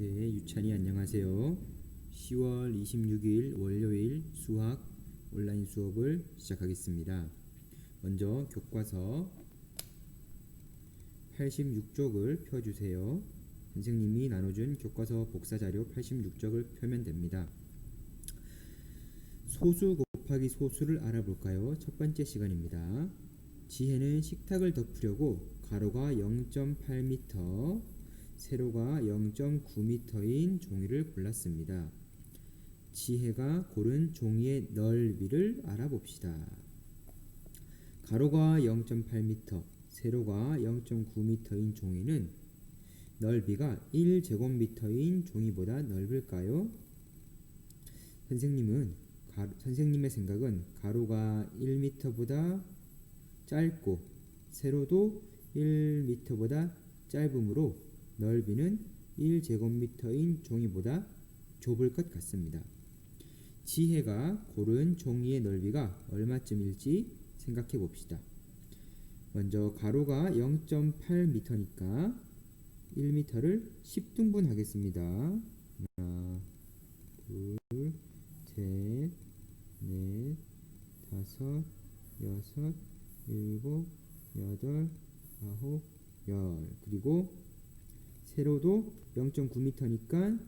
네, 유찬이 안녕하세요. 10월 26일 월요일 수학 온라인 수업을 시작하겠습니다. 먼저 교과서 86쪽을 펴주세요. 선생님이 나눠준 교과서 복사 자료 86쪽을 펴면 됩니다. 소수 곱하기 소수를 알아볼까요? 첫 번째 시간입니다. 지혜는 식탁을 덮으려고 가로가 0.8m, 세로가 0.9m인 종이를 골랐습니다. 지혜가 고른 종이의 넓이를 알아봅시다. 가로가 0.8m, 세로가 0.9m인 종이는 넓이가 1제곱미터인 종이보다 넓을까요? 선생님은 가, 선생님의 생각은 가로가 1m보다 짧고 세로도 1m보다 짧으므로 넓이는 1제곱미터인 종이보다 좁을 것 같습니다. 지혜가 고른 종이의 넓이가 얼마쯤일지 생각해 봅시다. 먼저 가로가 0.8m니까 1m를 10등분 하겠습니다. 하나, 둘, 셋, 넷, 다섯, 여섯, 일곱, 여덟, 아홉, 열. 그리고 세로도 0.9m니까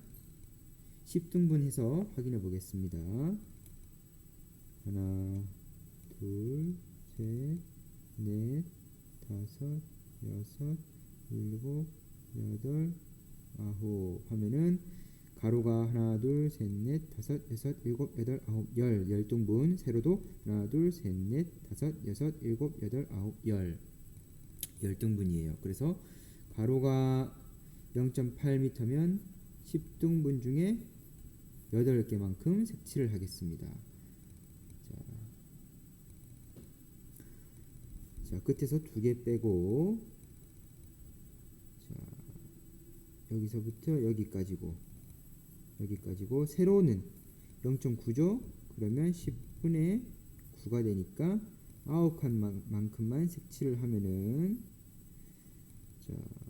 10등분해서 확인해 보겠습니다. 하나, 둘, 셋, 넷, 다섯, 여섯, 일곱, 여덟, 아홉 하면은 가로가 하나, 둘, 셋, 넷, 다섯, 여섯, 일곱, 여덟, 아홉, 열, 열 등분. 세로도 하나, 둘, 셋, 넷, 다섯, 여섯, 일곱, 여덟, 아홉, 열. 열 등분이에요. 그래서 가로가 0.8m면 10등분 중에 8개만큼 색칠을 하겠습니다. 자, 자 끝에서 두개 빼고 자, 여기서부터 여기까지고 여기까지고 세로는 0.9죠. 그러면 10분의 9가 되니까 9칸만큼만 색칠을 하면은 자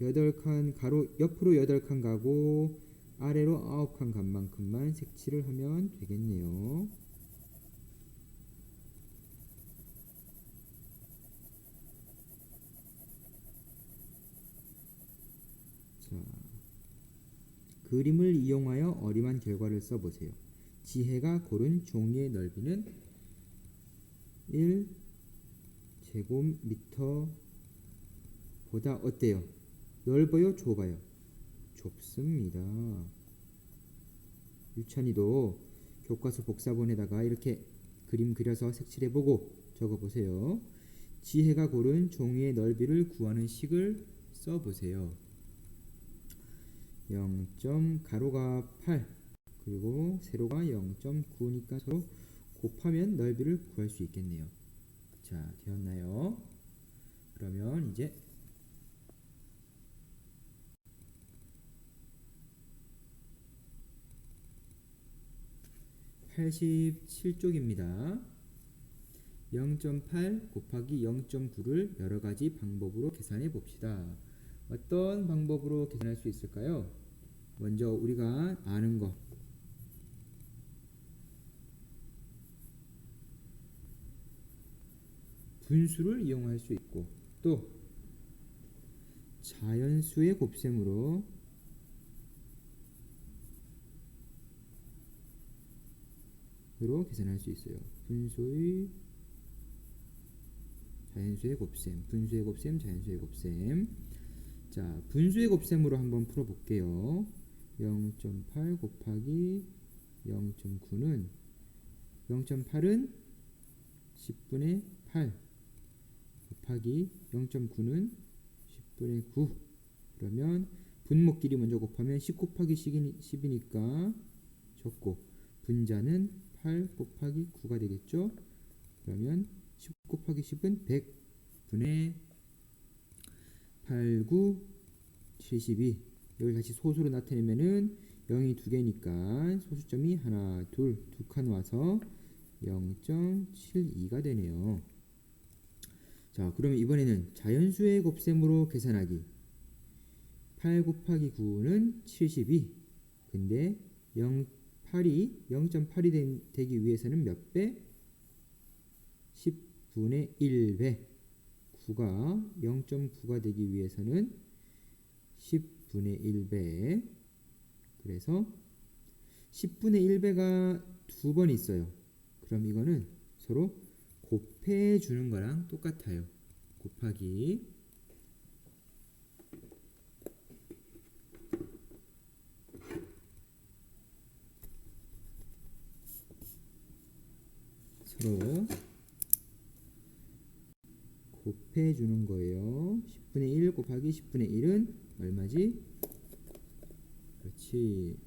8칸 가로 옆으로 8칸 가고 아래로 9칸 간 만큼만 색칠을 하면 되겠네요. 자, 그림을 이용하여 어림한 결과를 써보세요. 지혜가 고른 종이의 넓이는 1 제곱미터보다 어때요? 넓어요? 좁아요? 좁습니다. 유찬이도 교과서 복사본에다가 이렇게 그림 그려서 색칠해보고 적어보세요. 지혜가 고른 종이의 넓이를 구하는 식을 써보세요. 0. 가로가 8 그리고 세로가 0.9니까 서로 곱하면 넓이를 구할 수 있겠네요. 자, 되었나요? 그러면 이제 87쪽입니다. 0.8 곱하기 0.9를 여러 가지 방법으로 계산해 봅시다. 어떤 방법으로 계산할 수 있을까요? 먼저 우리가 아는 거 분수를 이용할 수 있고 또 자연수의 곱셈으로 으로 계산할 수 있어요. 분수의 자연수의 곱셈, 분수의 곱셈, 자연수의 곱셈. 자, 분수의 곱셈으로 한번 풀어볼게요. 0.8 곱하기 0.9는 0.8은 10분의 8 곱하기 0.9는 10분의 9 그러면 분모끼리 먼저 곱하면 10 곱하기 10이니까 적고 분자는 8 곱하기 9가 되겠죠 그러면 10 곱하기 10은 100분의 8, 9, 72 여기 다시 소수로 나타내면은 0이 두 개니까 소수점이 하나, 둘, 두 칸 와서 0.72가 되네요. 자, 그러면 이번에는 자연수의 곱셈으로 계산하기. 8 곱하기 9는 72. 근데 0, 8이 0.8이 되 기 위해서는 몇 배? 10분의 1배. 9가 0.9가 되기 위해서는 10분의 1배. 그래서 10분의 1배가 두 번 있어요. 그럼 이거는 서로 곱해 주는 거랑 똑같아요. 곱하기 서로 곱해 주는 거예요. 10분의 1 곱하기 10분의 1은 얼마지? 그렇지.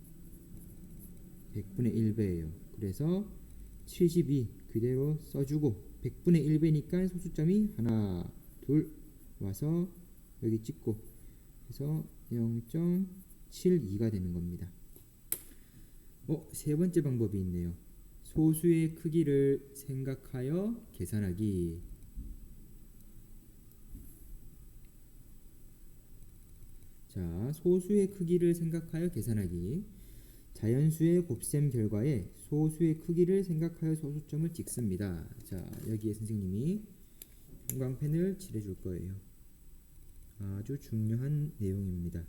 100분의 1배예요. 그래서 72 그대로 써주고 100분의 1배니까 소수점이 하나, 둘 와서 여기 찍고 그래서 0.72가 되는 겁니다. 어, 세 번째 방법이 있네요. 소수의 크기를 생각하여 계산하기. 자, 소수의 크기를 생각하여 계산하기. 자연수의 곱셈 결과에 소수의 크기를 생각하여 소수점을 찍습니다. 자, 여기에 선생님이 형광펜을 칠해줄 거예요. 아주 중요한 내용입니다.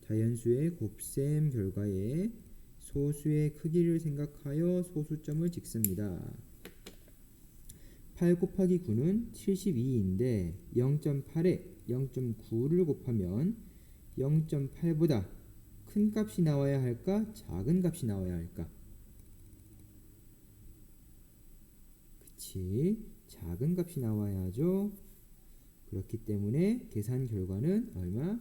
자연수의 곱셈 결과에 소수의 크기를 생각하여 소수점을 찍습니다. 8 곱하기 9는 72인데 0.8에 0.9를 곱하면 0.8보다 큰 값이 나와야 할까? 작은 값이 나와야 할까? 그치. 작은 값이 나와야 하죠. 그렇기 때문에 계산 결과는 얼마?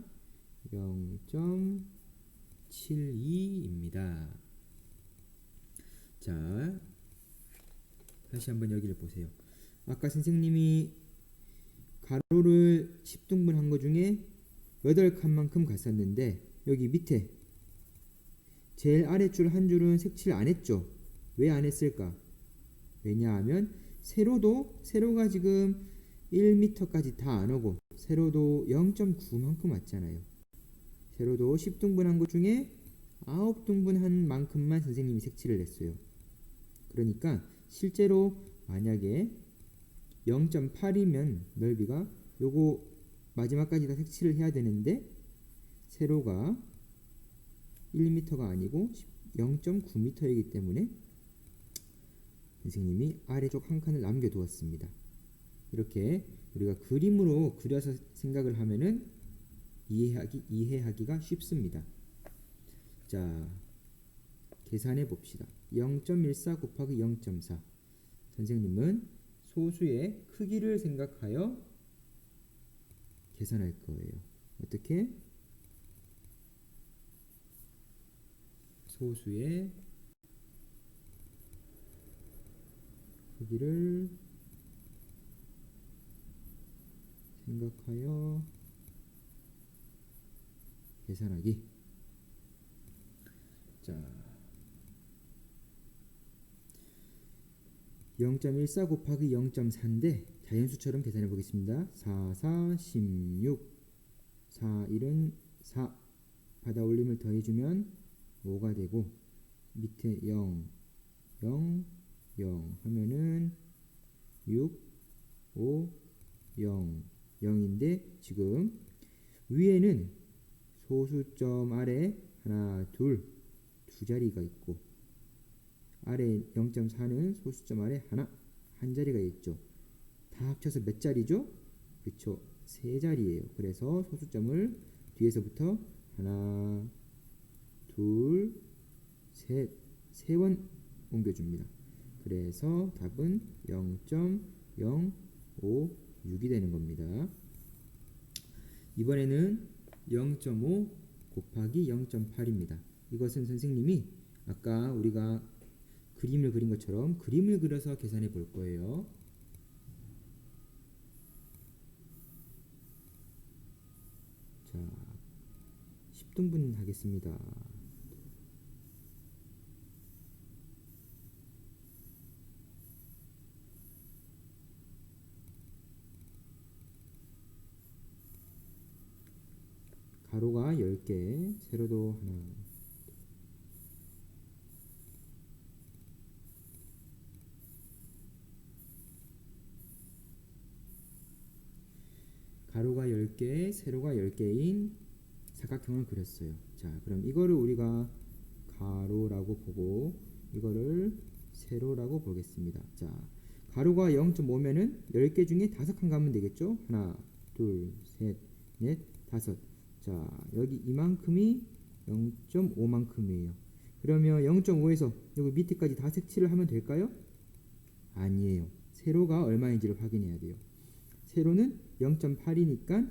0.72입니다. 자, 다시 한번 여기를 보세요. 아까 선생님이 가로를 10등분 한거 중에 8칸만큼 갔었는데 여기 밑에 제일 아래 줄 한 줄은 색칠 안 했죠. 왜 안 했을까? 왜냐하면 세로도 세로가 지금 1m까지 다 안 오고 세로도 0.9만큼 왔잖아요. 세로도 10등분 한 것 중에 9등분 한 만큼만 선생님이 색칠을 했어요. 그러니까 실제로 만약에 0.8이면 넓이가 요거 마지막까지 다 색칠을 해야 되는데 세로가 1m가 아니고 0.9m이기 때문에 선생님이 아래쪽 한 칸을 남겨두었습니다. 이렇게 우리가 그림으로 그려서 생각을 하면은 이해하기, 이해하기가 쉽습니다. 자, 계산해 봅시다. 0.14 곱하기 0.4. 선생님은 소수의 크기를 생각하여 계산할 거예요. 어떻게? 소수의 크기를 생각하여 계산하기. 자, 0.14 곱하기 0.4인데 자연수처럼 계산해 보겠습니다. 4, 4, 16 4, 1은 4 받아 올림을 더해주면 5가 되고 밑에 0, 0, 0 하면은 6, 5, 0, 0인데 지금 위에는 소수점 아래 하나, 둘, 두 자리가 있고 아래 0.4는 소수점 아래 하나, 한 자리가 있죠. 다 합쳐서 몇 자리죠? 그쵸. 세 자리예요. 그래서 소수점을 뒤에서부터 하나, 둘, 셋, 세 번 옮겨줍니다. 그래서 답은 0.056이 되는 겁니다. 이번에는 0.5 곱하기 0.8입니다. 이것은 선생님이 아까 우리가 그림을 그린 것처럼 그림을 그려서 계산해 볼 거예요. 자, 10등분 하겠습니다. 가로가 10개, 세로도 하나. 가로가 10개, 세로가 10개인 사각형을 그렸어요. 자, 그럼 이거를 우리가 가로라고 보고 이거를 세로라고 보겠습니다. 자, 가로가 0.5면은 10개 중에 5칸 가면 되겠죠? 하나, 둘, 셋, 넷, 다섯. 자, 여기 이만큼이 0.5만큼이에요. 그러면 0.5에서 여기 밑에까지 다 색칠을 하면 될까요? 아니에요. 세로가 얼마인지를 확인해야 돼요. 세로는 0.8이니까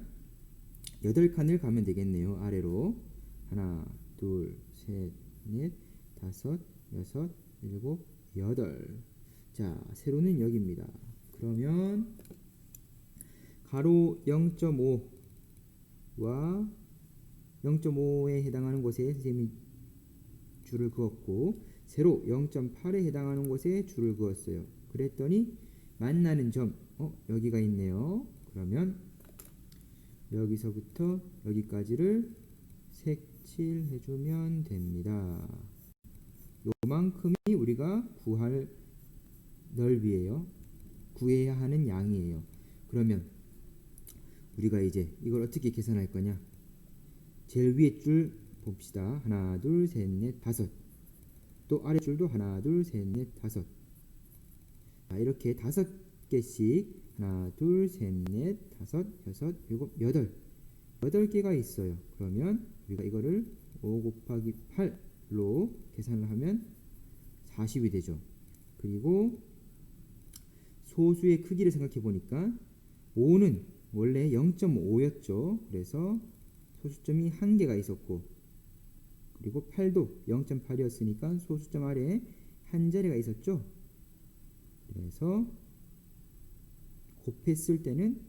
8칸을 가면 되겠네요. 아래로. 하나, 둘, 셋, 넷, 다섯, 여섯, 일곱, 여덟. 자, 세로는 여기입니다. 그러면 가로 0.5와 0.5에 해당하는 곳에 선생님이 줄을 그었고 세로 0.8에 해당하는 곳에 줄을 그었어요. 그랬더니 만나는 점, 어, 여기가 있네요. 그러면 여기서부터 여기까지를 색칠해주면 됩니다. 요만큼이 우리가 구할 넓이에요. 구해야 하는 양이에요. 그러면 우리가 이제 이걸 어떻게 계산할 거냐? 제일 위에 줄 봅시다. 하나, 둘, 셋, 넷, 다섯. 또 아래 줄도 하나, 둘, 셋, 넷, 다섯. 자, 이렇게 다섯 개씩 하나, 둘, 셋, 넷, 다섯, 여섯, 일곱, 여덟. 여덟 개가 있어요. 그러면 우리가 이거를 5 곱하기 8로 계산을 하면 40이 되죠. 그리고 소수의 크기를 생각해 보니까 5는 원래 0.5였죠. 그래서 소수점이 한 개가 있었고 그리고 8도 0.8이었으니까 소수점 아래에 한 자리가 있었죠. 그래서 곱했을 때는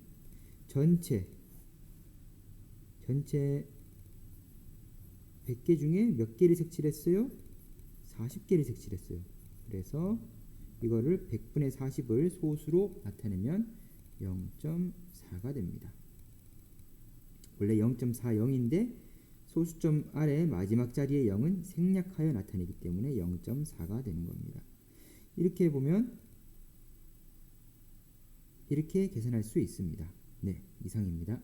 전체 전체 100개 중에 몇 개를 색칠했어요? 40개를 색칠했어요. 그래서 이거를 100분의 40을 소수로 나타내면 0.4가 됩니다. 원래 0.40인데 소수점 아래 마지막 자리의 0은 생략하여 나타내기 때문에 0.4가 되는 겁니다. 이렇게 보면 이렇게 계산할 수 있습니다. 네, 이상입니다.